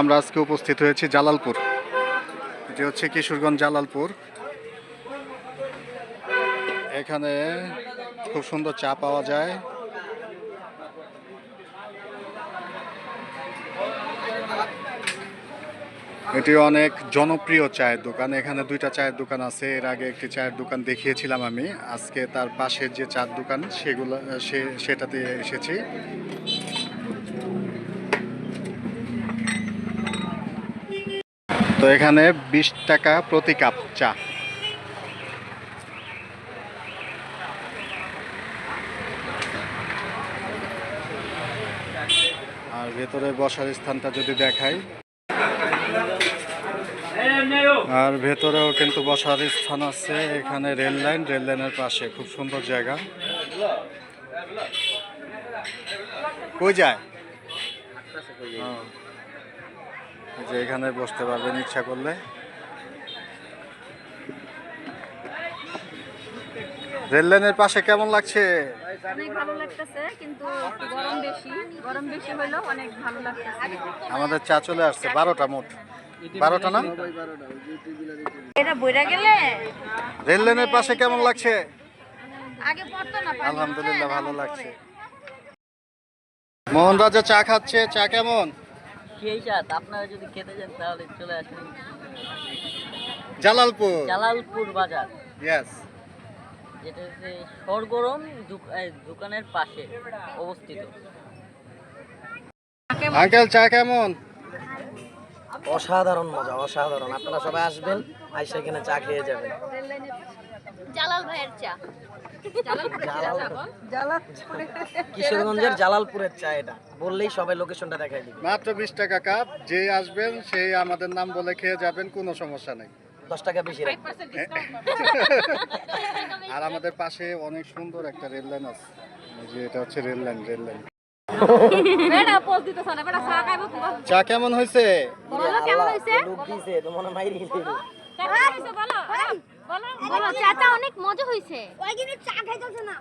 আমরা আজকে উপস্থিত হয়েছি জালালপুর। এটি হচ্ছে কিশোরগঞ্জ জালালপুর। এখানে খুব সুন্দর চা পাওয়া যায়। এটি অনেক জনপ্রিয় চায়ের দোকান। এখানে দুইটা চায়ের দোকান আছে। এর আগে একটি চায়ের দোকান দেখিয়েছিলাম আমি। আজকে তার পাশের যে চার দোকান, সেগুলো, সে, সেটাতে এসেছি। তো এখানে বিশ টাকা প্রতি কাপ চা। আর ভেতরে বসার স্থানটা যদি দেখাই। আর ভেতরেও কিন্তু বসার স্থান আছে এখানে রেল লাইন রেল লাইনের পাশে খুব সুন্দর জায়গা। কই যায়? যে এখানে বসতে পারবেন ইচ্ছা করলে। রেল লাইনের পাশে কেমন লাগছে? অনেক ভালো লাগতেছে কিন্তু গরম বেশি। গরম বেশি হইলেও অনেক ভালো লাগতেছে। আমাদের চা চলে আসছে বারোটা মোট। বারোটা না? এটা বইরা গেলে? রেল লাইনের পাশে কেমন লাগছে? আগে পড়তো না আলহামদুলিল্লাহ হ্যাঁ, ভালো লাগছে। মোহন রাজা চা খাচ্ছে চা কেমন? আপনারা যদি খেতে চান তাহলে চলে আসুন। জালালপুর। জালালপুর বাজার। ইয়েস যেটা হচ্ছে সরগরম দোকানের পাশে অবস্থিত। আঙ্কেল চা কেমন? অসাধারণ মজা অসাধারণ। আপনারা সবাই আসবেন আইসা এখানে চা খেয়ে যাবেন। জালাল ভাইয়ের চা। কিশোরগঞ্জের জালালপুরের চা এটা বললেই সবাই লোকেশনটা দেখাই দিবে মাত্র বিশ টাকা কাপ যে আসবেন সেই আমাদের নাম বলে খেয়ে যাবেন কোনো সমস্যা নেই দশ টাকা বেশি আর আমাদের পাশে অনেক সুন্দর একটা রেল লাইন আছে এই যে এটা হচ্ছে রেল লাইন রেল লাইন চা কেমন হয়েছে চাটা অনেক মজা হয়েছে ওই কিন্তু চা খাইতেছে না।